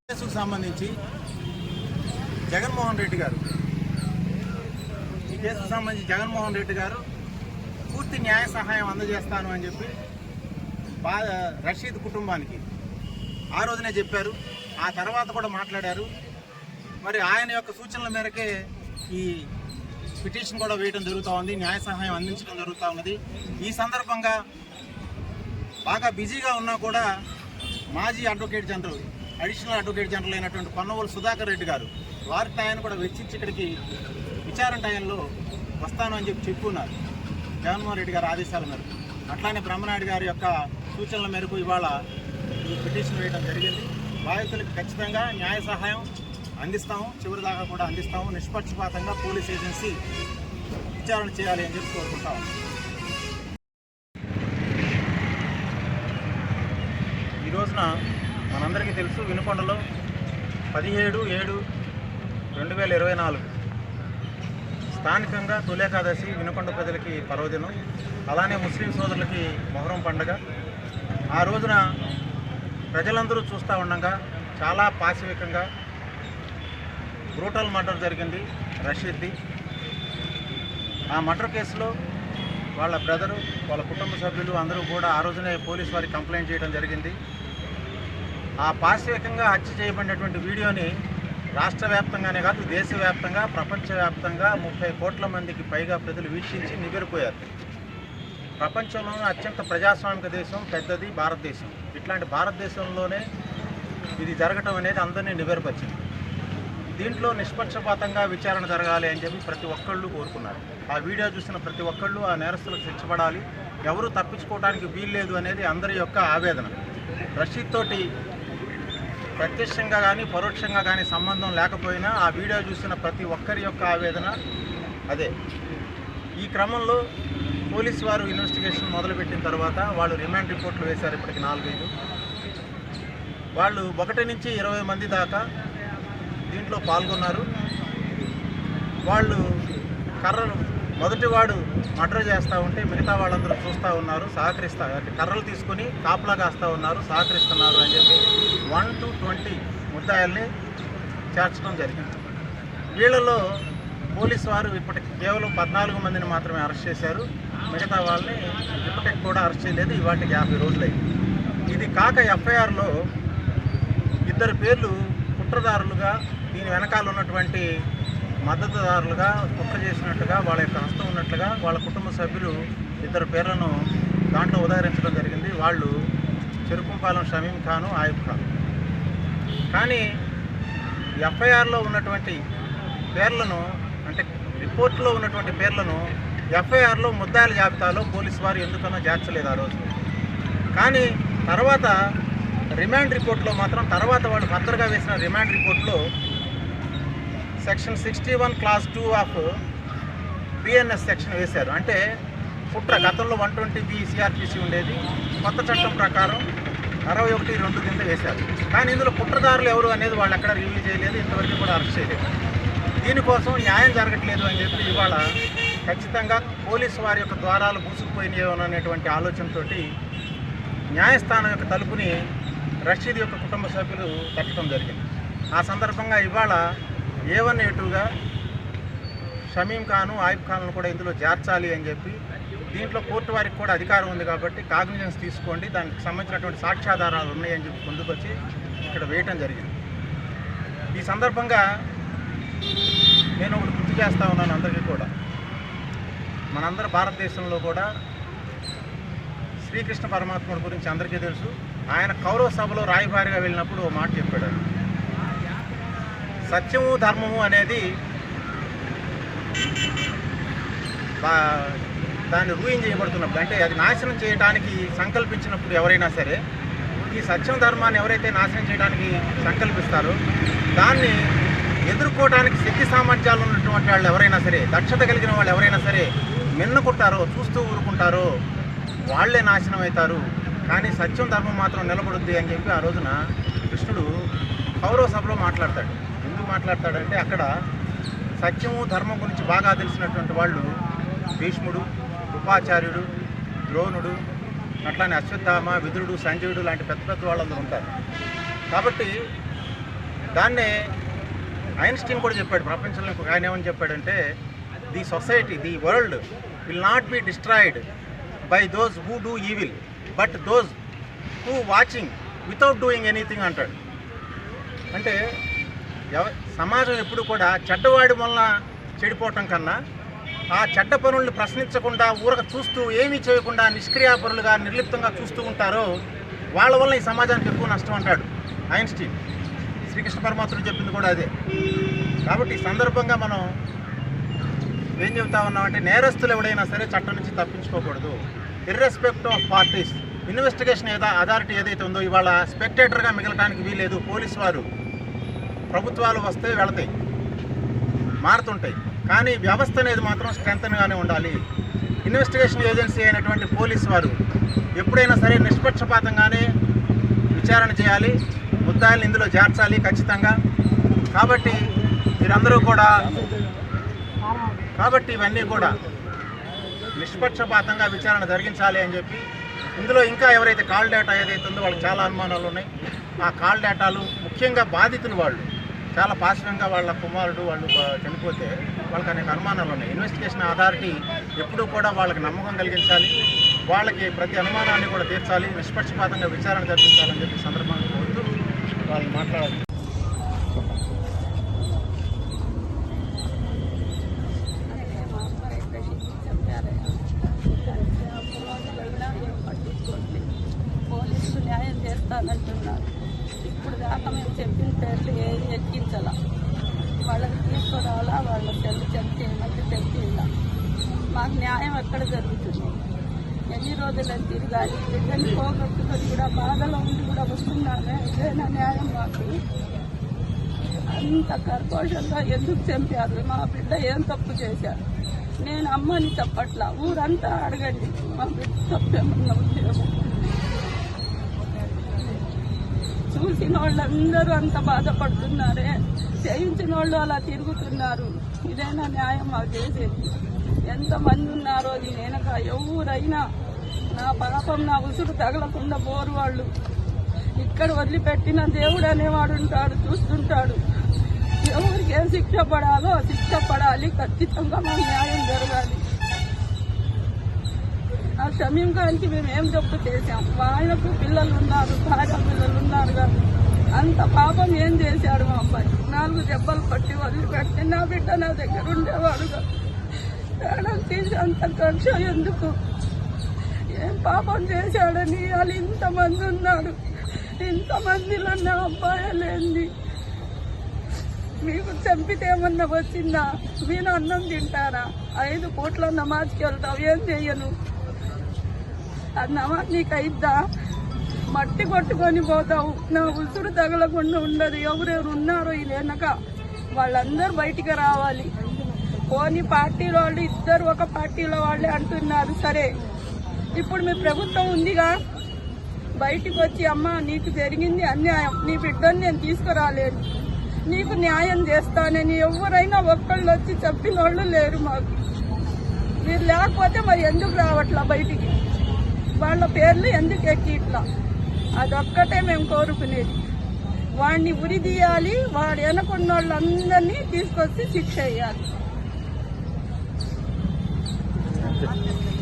కేసుకు సంబంధించి జగన్మోహన్ రెడ్డి గారు ఈ కేసుకు సంబంధించి జగన్మోహన్ రెడ్డి గారు పూర్తి న్యాయ సహాయం అందజేస్తాను అని చెప్పి బా రషీద్ కుటుంబానికి ఆ రోజునే చెప్పారు. ఆ తర్వాత కూడా మాట్లాడారు. మరి ఆయన యొక్క సూచనల మేరకే ఈ పిటిషన్ కూడా వేయడం జరుగుతూ ఉంది న్యాయ సహాయం అందించడం జరుగుతూ ఉన్నది. ఈ సందర్భంగా బాగా బిజీగా ఉన్నా కూడా మాజీ advocate general additional advocate general అయినటువంటి పన్నవోలు సుధాకర్ రెడ్డి గారు వారి టయాన్ని కూడా వెచ్చించి ఇక్కడికి విచారణ టైంలో వస్తాను అని చెప్పి చెప్పున్నారు. జగన్మోహన్ రెడ్డి గారి ఆదేశాల మేరకు. అట్లానే బ్రహ్మనాయుడు గారి యొక్క సూచనల మేరకు ఇవాళ ఈ పిటిషన్ వేయడం జరిగింది. బాధితులకు ఖచ్చితంగా న్యాయ సహాయం అందిస్తాము. చివరి దాకా కూడా అందిస్తాము. నిష్పక్షపాతంగా పోలీస్ ఏజెన్సీ విచారణ చేయాలి అని చెప్పి కోరుకుంటాము ఈ రోజున మనందరికీ తెలుసు వినుకొండలో పదిహేడు ఏడు రెండు వేల ఇరవై నాలుగు స్థానికంగా తొలేకాదశి వినుకొండ ప్రజలకి పర్వదినం అలానే ముస్లిం సోదరులకి మొహరం పండగ. ఆ రోజున ప్రజలందరూ చూస్తూ ఉండగా చాలా పాశవికంగా బ్రూటల్ మర్డర్ జరిగింది రషీద్ది. ఆ మర్డర్ కేసులో వాళ్ళ బ్రదరు వాళ్ళ కుటుంబ సభ్యులు అందరూ కూడా ఆ రోజునే పోలీస్ వారికి కంప్లైంట్ చేయడం జరిగింది. ఆ పాశవికంగా హత్య చేయబడినటువంటి వీడియోని రాష్ట్ర వ్యాప్తంగానే కాదు దేశవ్యాప్తంగా ప్రపంచవ్యాప్తంగా ముప్పై కోట్ల మందికి పైగా ప్రజలు వీక్షించి నిగిరిపోయారు ప్రపంచంలోనే అత్యంత ప్రజాస్వామిక దేశం పెద్దది భారతదేశం. ఇట్లాంటి భారతదేశంలోనే ఇది జరగటం అనేది అందరినీ నివేరపరిచింది దీంట్లో నిష్పక్షపాతంగా విచారణ జరగాలి అని చెప్పి ప్రతి ఒక్కళ్ళు కోరుకున్నారు. ఆ వీడియో చూసిన ప్రతి ఒక్కళ్ళు ఆ నేరస్తులకు శిక్షపడాలి ఎవరు తప్పించుకోవడానికి వీల్లేదు అనేది అందరి యొక్క ఆవేదన. రషీద్ తోటి ప్రత్యక్షంగా కానీ పరోక్షంగా కానీ సంబంధం లేకపోయినా ఆ వీడియో చూసిన ప్రతి ఒక్కరి యొక్క ఆవేదన అదే. ఈ క్రమంలో పోలీసు వారు ఇన్వెస్టిగేషన్ మొదలుపెట్టిన తర్వాత వాళ్ళు రిమాండ్ రిపోర్ట్లు వేశారు ఇప్పటికి నాలుగైదు. వాళ్ళు ఒకటి నుంచి ఇరవై మంది దాకా దీంట్లో పాల్గొన్నారు. వాళ్ళు కర్రలు మొదటివాడు మర్డర్ చేస్తూ ఉంటే మిగతా వాళ్ళందరూ చూస్తూ ఉన్నారు సహకరిస్తా కర్రలు తీసుకొని కాపలా కాస్తూ ఉన్నారు సహకరిస్తున్నారు అని చెప్పి వన్ టు ట్వంటీ ముద్దాయిల్ని చేర్చడం జరిగింది. వీళ్ళలో పోలీసు వారు ఇప్పటికి కేవలం పద్నాలుగు మందిని మాత్రమే అరెస్ట్ చేశారు. మిగతా వాళ్ళని ఇప్పటికి కూడా అరెస్ట్ చేయలేదు. ఇవాటికి యాభై రోజులైంది. ఇది కాక ఎఫ్ఐఆర్లో ఇద్దరు పేర్లు కుట్రదారులుగా దీని వెనకాల ఉన్నటువంటి మద్దతుదారులుగా కుట్ర చేసినట్టుగా వాళ్ళ యొక్క హస్తం ఉన్నట్లుగా వాళ్ళ కుటుంబ సభ్యులు ఇద్దరు పేర్లను దాంట్లో ఉదహరించడం జరిగింది. వాళ్ళు చెరుకుంపాలెం షమీం ఖాను ఆయుబ్ ఖాన్. కానీ ఎఫ్ఐఆర్లో ఉన్నటువంటి పేర్లను అంటే రిపోర్ట్లో ఉన్నటువంటి పేర్లను ఎఫ్ఐఆర్లో ముద్దాయిల జాబితాలో పోలీసు వారు ఎందుకనో చేర్చలేదు ఆ రోజు. కానీ తర్వాత రిమాండ్ రిపోర్ట్లో మాత్రం తర్వాత వాళ్ళు భద్రగా వేసిన రిమాండ్ రిపోర్ట్లో section sixty one clause two of BNS section వేశారు. అంటే కుట్ర గతంలో వన్ ట్వంటీ బి సిఆర్పిసి ఉండేది. కొత్త చట్టం ప్రకారం అరవై ఒకటి రెండు కింద వేశారు. కానీ ఇందులో కుట్రదారులు ఎవరు అనేది వాళ్ళు ఎక్కడ రివ్యూ చేయలేదు. ఇంతవరకు కూడా అరెస్ట్ చేయలేదు. దీనికోసం న్యాయం జరగట్లేదు అని చెప్పి ఇవాళ ఖచ్చితంగా పోలీసు వారి యొక్క ద్వారాలు మూసుకుపోయినాయేమో అనేటువంటి ఆలోచనతో న్యాయస్థానం యొక్క తలుపుని రషీద్ యొక్క కుటుంబ సభ్యులు తట్టడం జరిగింది. ఆ సందర్భంగా ఇవాళ ఏ వన్ ఏ టూగా షమీం ఖాను ఆయిబ్ ఖాన్ను కూడా ఇందులో చేర్చాలి అని చెప్పి దీంట్లో కోర్టు వారికి కూడా అధికారం ఉంది కాబట్టి కాగ్నిజెన్స్ తీసుకోండి. దానికి సంబంధించినటువంటి సాక్ష్యాధారాలు ఉన్నాయని చెప్పి ముందుకొచ్చి ఇక్కడ వేయటం జరిగింది. ఈ సందర్భంగా నేను ఒకటి గుర్తు చేస్తా ఉన్నాను అందరికీ కూడా. మనందరూ భారతదేశంలో కూడా శ్రీకృష్ణ పరమాత్ముడి గురించి అందరికీ తెలుసు. ఆయన కౌరవ సభలో రాయబారిగా వెళ్ళినప్పుడు ఓ మాట చెప్పాడు. సత్యము ధర్మము అనేది దాన్ని రూయిన్ చేయబడుతున్నప్పుడు అంటే అది నాశనం చేయడానికి సంకల్పించినప్పుడు ఎవరైనా సరే ఈ సత్యం ధర్మాన్ని ఎవరైతే నాశనం చేయడానికి సంకల్పిస్తారో దాన్ని ఎదుర్కోవడానికి శక్తి సామర్థ్యాలు ఉన్నటువంటి వాళ్ళు ఎవరైనా సరే దక్షత కలిగిన వాళ్ళు ఎవరైనా సరే మిన్నుకుంటారో చూస్తూ ఊరుకుంటారో వాళ్ళే నాశనం అవుతారు. కానీ సత్యం ధర్మం మాత్రం నిలబడుద్ది అని చెప్పి ఆ రోజున కృష్ణుడు కౌరవ సభలో మాట్లాడతాడు. మాట్లాడతాడంటే అక్కడ సత్యము ధర్మం గురించి బాగా తెలిసినటువంటి వాళ్ళు భీష్ముడు ఉపాచార్యుడు ద్రోణుడు అట్లానే అశ్వత్థామ విదురుడు సంజయుడు లాంటి పెద్ద పెద్ద వాళ్ళందరూ ఉంటారు. కాబట్టి దాన్నే ఐన్స్టీన్ కూడా చెప్పాడు ప్రపంచంలో ఇంకొక ఆయన ఏమని చెప్పాడంటే the society the world will not be destroyed by those who do evil but those who watching without doing anything అంటాడు. అంటే సమాజం ఎప్పుడు కూడా చెడ్డవాడి వలన చెడిపోవటం కన్నా ఆ చెడ్డ పనుల్ని ప్రశ్నించకుండా ఊరక చూస్తూ ఏమీ చేయకుండా నిష్క్రియాపరులుగా నిర్లిప్తంగా చూస్తూ ఉంటారో వాళ్ళ వల్ల ఈ సమాజానికి ఎక్కువ నష్టం అంటాడు ఐన్స్టీన్. శ్రీకృష్ణ పరమాత్ముడు చెప్పింది కూడా అదే. కాబట్టి ఈ సందర్భంగా మనం ఏం చెబుతా ఉన్నామంటే నేరస్తులు ఎవడైనా సరే చట్టం నుంచి తప్పించుకోకూడదు. ఇర్రెస్పెక్ట్ ఆఫ్ పార్టీస్ ఇన్వెస్టిగేషన్ ఏదో అథారిటీ ఏదైతే ఉందో ఇవాళ స్పెక్టేటర్గా మిగలటానికి వీలేదు పోలీసు వారు ప్రభుత్వాలు వస్తే వెళతాయి మారుతుంటాయి. కానీ వ్యవస్థ అనేది మాత్రం స్ట్రెంగ్త్గానే ఉండాలి. ఇన్వెస్టిగేషన్ ఏజెన్సీ అయినటువంటి పోలీసు వారు ఎప్పుడైనా సరే నిష్పక్షపాతంగానే విచారణ చేయాలి ముద్దాయిల్ని ఇందులో చేర్చాలి ఖచ్చితంగా. కాబట్టి మీరందరూ కూడా కాబట్టి ఇవన్నీ కూడా నిష్పక్షపాతంగా విచారణ జరిగించాలి అని చెప్పి ఇందులో ఇంకా ఎవరైతే కాల్ డేటా ఏదైతే ఉందో వాళ్ళకి చాలా అనుమానాలు ఉన్నాయి ఆ కాల్ డేటాలు ముఖ్యంగా బాధితులు వాళ్ళు చాలా పాశ్వంగా వాళ్ళ కుమారుడు వాళ్ళు చనిపోతే వాళ్ళకి అనేక అనుమానాలు ఉన్నాయి. ఇన్వెస్టిగేషన్ అథారిటీ ఎప్పుడూ కూడా వాళ్ళకి నమ్మకం కలిగించాలి. వాళ్ళకి ప్రతి అనుమానాన్ని కూడా తీర్చాలి. నిష్పక్షపాతంగా విచారణ జరిపించాలని చెప్పి సందర్భంగా కోరుతూ వాళ్ళు మాట్లాడాలి పోలీసులు న్యాయం చేస్తానంటున్నారు. ఇప్పుడు దాకా మేము చెప్పిన పేర్లు ఏ ఎక్కించాల వాళ్ళని తీసుకురావాలా వాళ్ళ సెల్ చెక్ చేయమంటే చెప్పిందా మాకు న్యాయం ఎక్కడ జరుగుతుంది ఎన్ని రోజులని తిరగాలి బిడ్డని పోగొట్టుకొని కూడా బాధలో ఉండి కూడా వస్తున్నామే ఇదేనా న్యాయం మాకు. అంత కర్కోషంగా ఎందుకు చంపారు? మా బిడ్డ ఏం తప్పు చేశారు? నేను అమ్మని చెప్పట్లా? ఊరంతా అడగండి. మా బిడ్డ తప్పేమన్నా ఉందేమో. చూసిన వాళ్ళందరూ అంత బాధపడుతున్నారే. చేయించిన వాళ్ళు అలా తిరుగుతున్నారు. ఇదేనా న్యాయం? మాకు చేసేది. ఎంతమంది ఉన్నారో నేనక వెనక ఎవరైనా నా పాపం నా ఉసురు తగలకుండా పోరు వాళ్ళు ఇక్కడ వదిలిపెట్టిన దేవుడు అనేవాడు ఉంటాడు చూస్తుంటాడు. ఎవరికి ఏం శిక్ష పడాలో శిక్ష పడాలి ఖచ్చితంగా మా న్యాయం జరగాలి. ఆ షమీం ఖాన్కి మేము ఏం చెప్పు చేశాం? ఆయనకు పిల్లలు ఉన్నారు భార్య పిల్లలు ఉన్నారు కానీ అంత పాపం ఏం చేశాడు మా అబ్బాయి? నాలుగు దెబ్బలు పట్టి వదిలిపెట్టి నా బిడ్డ నా దగ్గర ఉండేవాడుగా. ప్రాణం తీసి అంత కక్ష ఎందుకు? ఏం పాపం చేశాడని వాళ్ళు ఇంతమంది ఉన్నారు. ఇంతమందిలో నా అబ్బాయలేంది మీకు చంపితే ఏమన్నా వచ్చిందా? మీరు అన్నం తింటారా? ఐదు పూట్ల నమాజ్కి వెళ్తావు ఏం చెయ్యను? ఆ నమాజ్ నీకు అయిద్దా? మట్టి కొట్టుకొని పోతావు. నా ఉసురు తగలకుండా ఉండదు. ఎవరెవరు ఉన్నారో ఈ వెనక వాళ్ళందరూ బయటికి రావాలి. పోని పార్టీలో వాళ్ళు ఇద్దరు ఒక పార్టీలో వాళ్ళే అంటున్నారు. సరే ఇప్పుడు మీ ప్రభుత్వం ఉందిగా? బయటికి వచ్చి అమ్మ నీకు జరిగింది అన్యాయం. నీ బిడ్డని నేను తీసుకురాలేను. నీకు న్యాయం చేస్తానని ఎవరైనా ఒక్కళ్ళు వచ్చి చెప్పిన వాళ్ళు లేరు మాకు. మీరు లేకపోతే మరి ఎందుకు రావట్లా బయటికి? వాళ్ళ పేర్లు ఎందుకు ఎక్కి ఇట్లా అదొక్కటే మేము కోరుకునేది. వాడిని ఉరి తీయాలి. వాడు వెనకున్న వాళ్ళందరినీ తీసుకొచ్చి శిక్ష వేయాలి